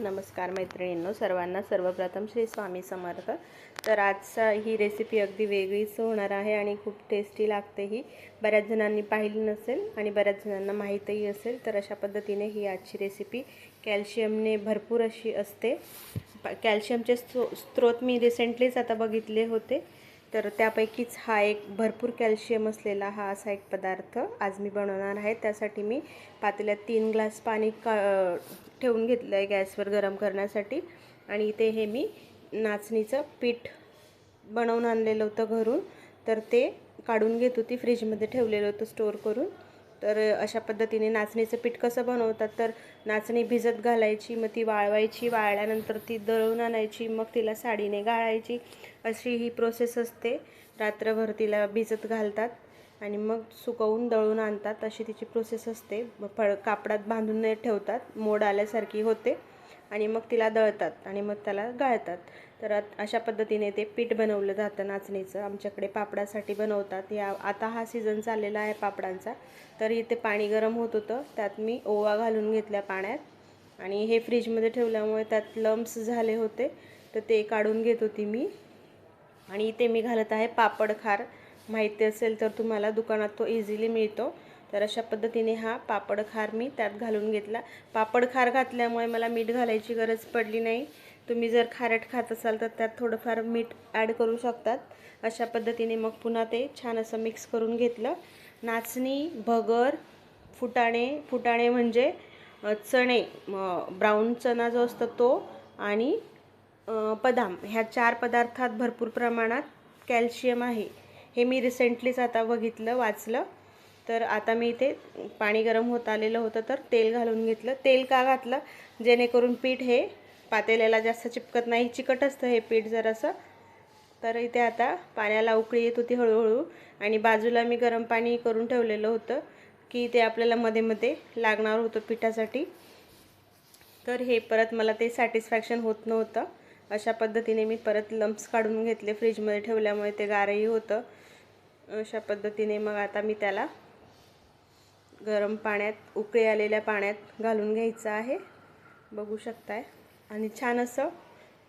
नमस्कार मैत्रिणींनो सर्वांना सर्वप्रथम श्री स्वामी समर्थ. तर आजचा ही रेसिपी अगदी वेगळीच होणार आहे आणि खूप टेस्टी लागते ही. बऱ्याच जणांनी पाहिली नसेल आणि बऱ्याच जणांना माहीतही असेल तर अशा पद्धतीने ही आजची रेसिपी कॅल्शियमने भरपूर अशी असते. कॅल्शियमचे स्त्रो स्त्रोत मी रिसेंटलीच आता बघितले होते. तर त्यापैकीच हा एक भरपूर कॅल्शियम असलेला हा असा एक पदार्थ आज मी बनवणार आहे. त्यासाठी मी पातेल्यात तीन ग्लास पाणी का ठेवून घेतलं आहे गॅसवर गरम करण्यासाठी. आणि इथे हे मी नाचणीचं पीठ बनवून आणलेलं होतं घरून. तर ते काढून घेत होती फ्रीजमध्ये ठेवलेलं होतं स्टोअर करून. तर अशा पद्धतीने नाचणीचं पीठ कसं बनवतात तर नाचणी भिजत घालायची मग ती वाळवायची वाळल्यानंतर ती दळून आणायची मग तिला साडीने गाळायची. अशी ही प्रोसेस असते. रात्रभर तिला भिजत घालतात आणि मग सुकवून दळून आणतात. अशी तिची प्रोसेस असते. मग फळ कापडात बांधून ठेवतात. मोड आल्यासारखी होते. आणि मग तिला दळतात आणि मग त्याला गाळतात. तर अशा पद्धतीने ते पीठ बनवलं जातं नाचणीचं. आमच्याकडे पापडासाठी बनवतात. या आता हा सीझन चाललेला आहे पापडांचा. तर इथे पाणी गरम होत होतं. त्यात मी ओवा घालून घेतल्या पाण्यात. आणि हे फ्रीजमध्ये ठेवल्यामुळे त्यात लम्स झाले होते. तर ते काढून घेत होती मी. आणि इथे मी घालत आहे पापड खार माहिती असेल तर तुम्हाला दुकानात तो इझिली मिळतो. तर अशा पद्धतीने हा पापड खार मी त्यात घालून घेतला. पापड खार घातल्यामुळे मला मीठ घालायची गरज पडली नाही. तुम्ही जर खारट खात असाल तर त्यात थोडंफार मीठ ॲड करू शकतात. अशा पद्धतीने मग पुन्हा ते छान असं मिक्स करून घेतलं. नाचणी भगर फुटाणे फुटाणे म्हणजे चणे ब्राऊन चणा जो असतो तो आणि बदाम. ह्या चार पदार्थात भरपूर प्रमाणात कॅल्शियम आहे. हे मी रिसेंटलीच आता बघितलं वाचलं. तर आता मी इथे पाणी गरम होत आलेलं होतं तर तेल घालून घेतलं. तेल का घातलं? जेणेकरून पीठ हे पातेल्याला जास्त चिपकत नाही चिकट असतं हे पीठ जरासं. तर इथे आता पाण्याला उकळी येत होती हळूहळू आणि बाजूला मी गरम पाणी करून ठेवलेलं होतं की ते आपल्याला मध्ये मध्ये लागणार होतं पिठासाठी. तर हे परत मला ते सॅटिस्फॅक्शन होत नव्हतं. अशा पद्धतीने मी परत लम्प्स काढून घेतले फ्रीजमध्ये ठेवल्यामुळे ते गारही होतं. अशा पद्धतीने मग आता मी त्याला गरम पाण्यात उकळी आलेल्या पाण्यात घालून घ्यायचं आहे. बघू शकताय. आणि छान असं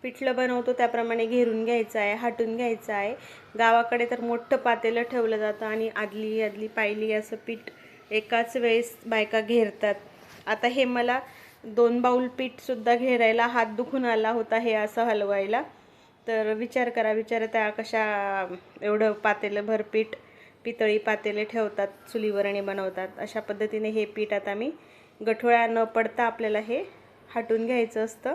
पिठलं बनवतो त्याप्रमाणे घेरून घ्यायचं आहे हाटून घ्यायचं आहे. गावाकडे तर मोठं पातेलं ठेवलं जातं आणि आदली आदली पायली असं पीठ एकाच वेळेस बायका घेरतात. आता हे मला दोन बाऊल पीठसुद्धा घेरायला हात दुखून आला होता हे असं हलवायला. तर विचार करा विचार त्या कशा एवढं पातेलं भरपीठ पितळी पातेले ठेवतात चुलीवर आणि बनवतात. अशा पद्धतीने हे पीठ आता मी गठोळ्या न पडता आपल्याला हे हाटून घ्यायचं असतं.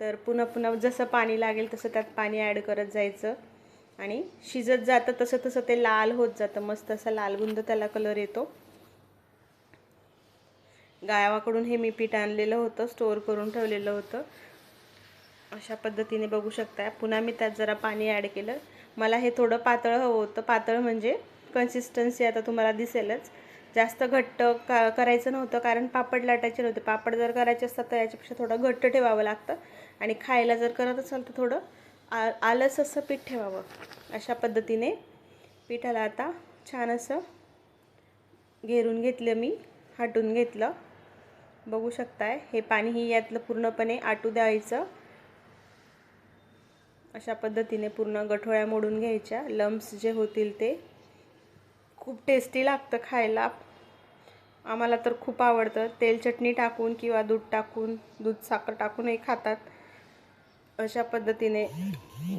तर पुन्हा पुन्हा जसं पाणी लागेल तसं त्यात पाणी ॲड करत जायचं. आणि शिजत जातं तसं तसं ते लाल होत जातं. मस्त असा लालबुंद त्याला कलर येतो. गावाकडून हे मी पीठ आणलेलं होतं स्टोअर करून ठेवलेलं होतं. अशा पद्धतीने बघू शकता पुन्हा मी त्यात जरा पाणी ॲड केलं. मला हे थोडं पातळ हवं होतं. पातळ म्हणजे कन्सिस्टन्सी आता तुम्हाला दिसेलच. जास्त घट्ट का करायचं नव्हतं कारण पापड लाटायचे नव्हते. पापड जर करायचे असतात तर याच्यापेक्षा थोडं घट्ट ठेवावं लागतं. आणि खायला जर करत असाल तर थोडं आ आलंच असं पीठ ठेवावं. अशा पद्धतीने पिठाला आता छान असं घेरून घेतलं मी हाटून घेतलं. बघू शकताय हे पाणीही यातलं पूर्णपणे आटू द्यायचं. अशा पद्धतीने पूर्ण गठोळ्या मोडून घ्यायच्या. लम्स जे होतील ते खूप टेस्टी लागतं खायला. आम्हाला तर खूप आवडतं. तेल चटणी टाकून किंवा दूध टाकून दूध साखर टाकूनही खातात. अशा पद्धतीने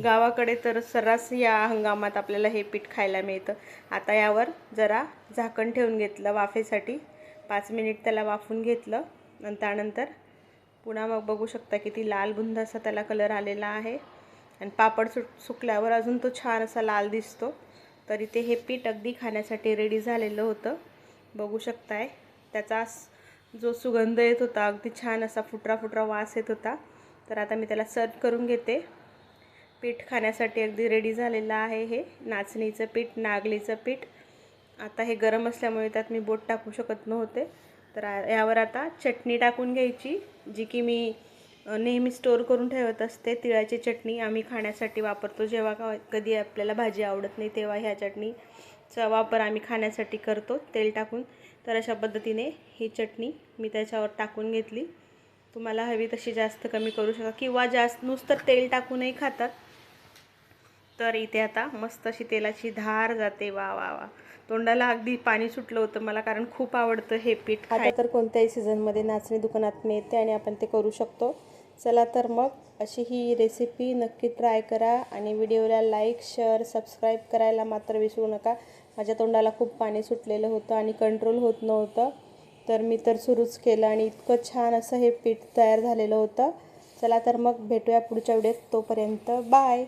गावाकडे तर सर्रास या हंगामात आपल्याला हे पीठ खायला मिळतं. आता यावर जरा झाकण ठेवून घेतलं वाफेसाठी. पाच मिनिट त्याला वाफून घेतलं आणि त्यानंतर पुन्हा मग बघू शकता किती लाल बुंद असा त्याला कलर आलेला आहे. आणि पापड सुक सुकल्यावर अजून तो छान असा लाल दिसतो. तर इथे हे पीठ अगदी खाण्यासाठी रेडी झालेलं होतं. बघू शकताय. त्याचा जो सुगंध येत होता अगदी छान असा फुटरा फुटरा वास येत होता. तर आता मी त्याला सर्व करून घेते. पीठ खाण्यासाठी अगदी रेडी झालेलं आहे हे. नाचणीचं पीठ नागलीचं पीठ. आता हे गरम असल्यामुळे त्यात मी बोट टाकू शकत नव्हते. तर यावर आता चटणी टाकून घ्यायची जी की मी नेहमी स्टोअर करून ठेवत असते. तिळाची चटणी आम्ही खाण्यासाठी वापरतो. जेव्हा कधी आपल्याला भाजी आवडत नाही तेव्हा ह्या चटणीचा वापर आम्ही खाण्यासाठी करतो. तेल टाकून. तर अशा पद्धतीने ही चटणी मी त्याच्यावर टाकून घेतली. तुम्हाला हवी तशी जास्त कमी करू शकता. किंवा जास्त नुसतं तेल टाकूनही खातात. तर इथे आता मस्त अशी तेलाची धार जाते. वा वा वा. तोंडाला अगदी पाणी सुटलं होतं मला कारण खूप आवडतं हे पीठ आता तर कोणत्याही सीझनमध्ये नाचणी दुकानात मिळते आणि आपण ते करू शकतो. चला तर मग अशी ही रेसिपी नक्की ट्राय करा आणि व्हिडिओला लाईक शेअर सबस्क्राईब करायला मात्र विसरू नका. माझ्या तोंडाला खूप पाणी सुटलेलं होतं आणि कंट्रोल होत नव्हतं. तर मी तर सुरूच केलं आणि इतकं छान असं हे पीठ तयार झालेलं होतं. चला तर मग भेटूया पुढच्या व्हिडिओत तोपर्यंत. बाय